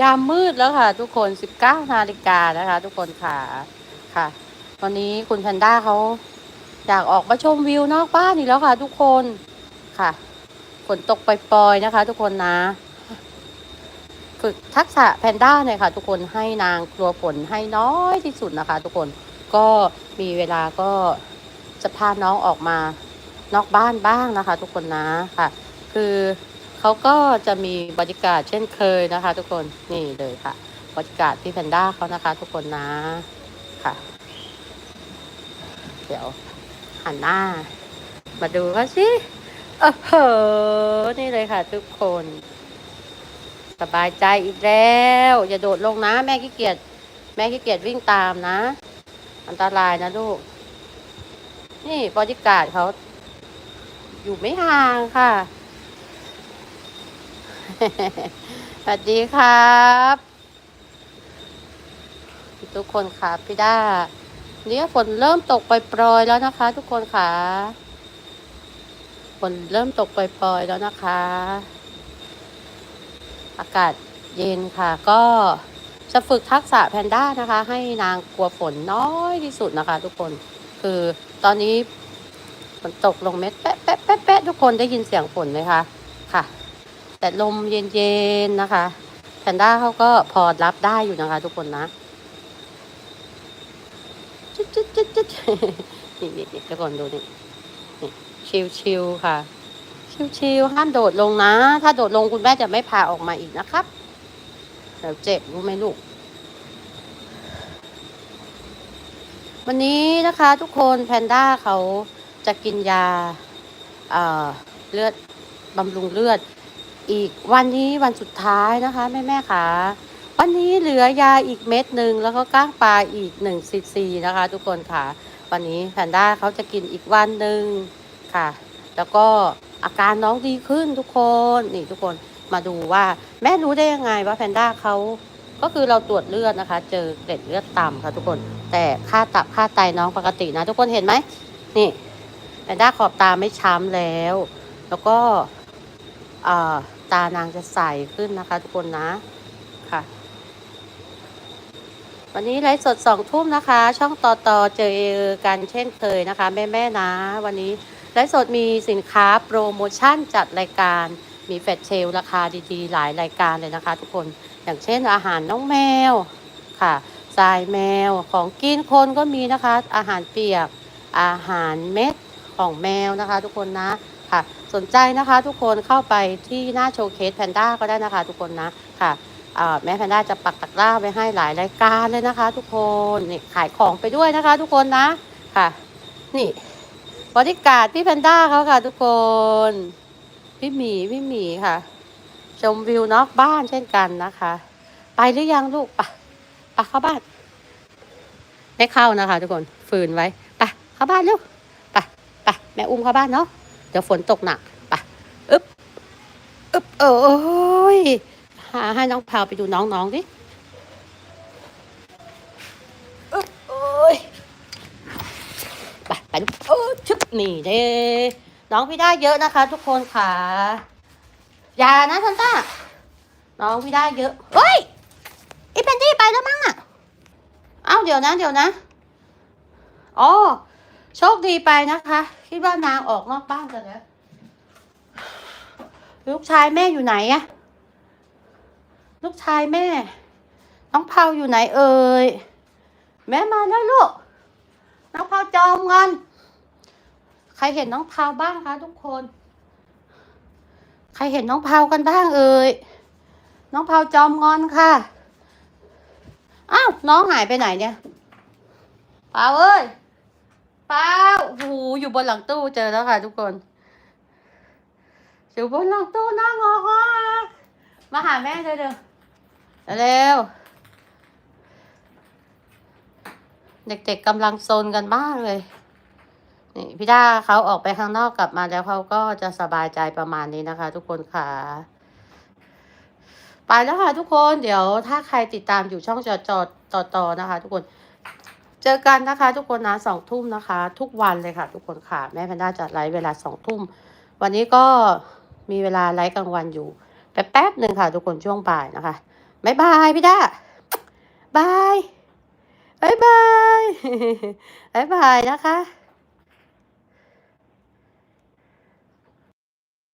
ยามมืดแล้วค่ะ ทุกคน19นาฬิกานะคะ ทุกคนค่ะค่ะวันนี้คุณแพนด้าเขาอยากออกมาชมวิวนอกบ้านอีกแล้วค่ะ ทุกคนค่ะฝนตกปล่อยๆนะคะ ทุกคนนะฝึกทักษะแพนด้าเนี่ยค่ะ ทุกคนให้นางกลัวฝนให้น้อยที่สุดนะคะ ทุกคนก็มีเวลาก็จะพาน้องออกมานอกบ้านบ้างนะคะ ทุกคนนะค่ะ คือ เขาก็จะมีบริการเช่นเคยนะคะ ทุกคนนี่เลยค่ะบริการพี่แพนด้าเขานะคะ ทุกคนนะค่ะ เดี๋ยวหันหน้า มาดูเขาสิเออเหนี่เลยค่ะ ทุกคน สบายใจอีกแล้ว อย่าโดดลงนะ แม่ขี้เกียจแม่ขี้เกียจวิ่งตามนะ อันตรายนะลูก นี่บริการดเขาอยู่ไม่ห่างค่ะ สวัสดีครับ ทุกคนค่ะพี่ด้าเนี่ยฝนเริ่มตกปล่อยๆแล้วนะคะ ทุกคนค่ะฝนเริ่มตกปล่อยๆแล้วนะคะ อากาศเย็นค่ะก็จะฝึกทักษะแพนด้านะคะ ให้นางกลัวฝนน้อยที่สุดนะคะ ทุกคนคือตอนนี้ฝนตกลงเม็ดแป๊ะแป๊ะแป๊ะแป๊ะทุกคนได้ยินเสียงฝนไหมคะ ค่ะ แต่ลมเย็นๆนะคะแพนด้าเขาก็พอรับได้อยู่นะคะ ทุกคนนะจุดจุดจุดจุดนี่นี่นี่ทุกคนดูนี่นี่ชิวชิวๆค่ะ ชิวๆห้ามโดดลงนะ ถ้าโดดลงคุณแม่จะไม่พาออกมาอีกนะครับเดี๋ยวเจ็บรู้ไหมลูกวันนี้นะคะทุกคนแพนด้าเขาจะกินยาเอ่อเลือดบำรุงเลือด อีกวันนี้วันสุดท้ายนะคะแม่แม่ๆค่ะ วันนี้เหลือยาอีกเม็ดหนึ่งแล้วก็ก้างปลาอีกหนึ่งซีซีนะคะ ทุกคนค่ะ วันนี้แพนด้าเขาจะกินอีกวันหนึ่งค่ะ แล้วก็อาการน้องดีขึ้นทุกคนนี่ทุกคนมาดูว่าแม่รู้ได้ยังไงว่าแพนด้าเขาก็คือเราตรวจเลือดนะคะ เจอเกล็ดเลือดต่ำค่ะทุกคน แต่ค่าตับค่าไตน้องปกตินะ ทุกคนเห็นไหมนี่แพนด้าขอบตาไม่ช้ำแล้ว แล้วก็ ตานางจะใสขึ้นนะคะ ทุกคนนะค่ะ วันนี้ไลฟ์สดสองทุ่มนะคะ ช่องต่อต่อเจอกันเช่นเคยนะคะ แม่แม่ๆนะ วันนี้ไลฟ์สดมีสินค้าโปรโมชั่นจัดรายการมีแฟลชเชลราคาดีๆ หลายรายการเลยนะคะ ทุกคนอย่างเช่นอาหารน้องแมวค่ะทรายแมวของกินคนก็มีนะคะ อาหารเปียกอาหารเม็ดของแมวนะคะ ทุกคนนะ ค่ะ สนใจนะคะทุกคนเข้าไปที่หน้าโชว์เคสแพนด้าก็ได้นะคะ ทุกคนนะค่ะแม่แพนด้าจะปักตะกร้าไว้ให้หลายรายการเลยนะคะ ทุกคนนี่ขายของไปด้วยนะคะ ทุกคนนะค่ะ นี่บริการพี่แพนด้าเขาค่ะ ทุกคนพี่หมีพี่หมีค่ะ ชมวิวนอกบ้านเช่นกันนะคะ ไปหรือยังลูกปะปะเข้าบ้านไม่เข้านะคะ ทุกคนฝืนไว้ไปเข้าบ้านเร็วไปไปแม่อุ้มเข้าบ้านเนาะ เดี๋ยวฝนตกหนักไปอึ๊บอึ๊บเอ้ยหาให้น้องพาวไปดูน้องๆดิอึ๊บโอ้ยไปไปลูกโอ้ชึบนี่เด้น้องพี่ได้เยอะนะคะ ทุกคนค่ะอย่านะทันต้าน้องพี่ได้เยอะเฮ้ยอีเพนดี้ไปแล้วมั้งอะเอ้าเดี๋ยวนะ เดี๋ยวนะอ๋อ โชคดีไปนะคะ คิดว่านางออกนอกบ้านกันแล้วลูกชายแม่อยู่ไหนอะลูกชายแม่ น้องเผาอยู่ไหนเอ่ยแม่มาแล้วลูก น้องเผาจอมเงินใครเห็นน้องเผาบ้างคะทุกคน ใครเห็นน้องเผากันบ้างเอ่ยน้องเผาจอมงอนค่ะอ้าวน้องหายไปไหนเนี่ยเปาเอ้ย ป้าหูอยู่บนหลังตู้เจอแล้วค่ะทุกคน อยู่บนหลังตู้น้างอกอะมาหาแม่เร็วเร็วเร็ว เด็กๆกำลังโซนกันบ้างเลย นี่พี่ด้าเขาออกไปข้างนอกกลับมาแล้วเขาก็จะสบายใจประมาณนี้นะคะ ทุกคนค่ะไปแล้วค่ะทุกคนเดี๋ยวถ้าใครติดตามอยู่ช่องจอจอต่อต่อนะคะ ทุกคน เจอกันนะคะทุกคนนะสองทุ่มนะคะ ทุกวันเลยค่ะ ทุกคนค่ะ แม่แพนด้าจะไลฟ์เวลาสองทุ่ม วันนี้ก็มีเวลาไลฟ์กลางวันอยู่แป๊บๆหนึ่งค่ะ ทุกคนช่วงบ่ายนะคะบายบายพี่ด้าบายบายบายบายบายนะคะ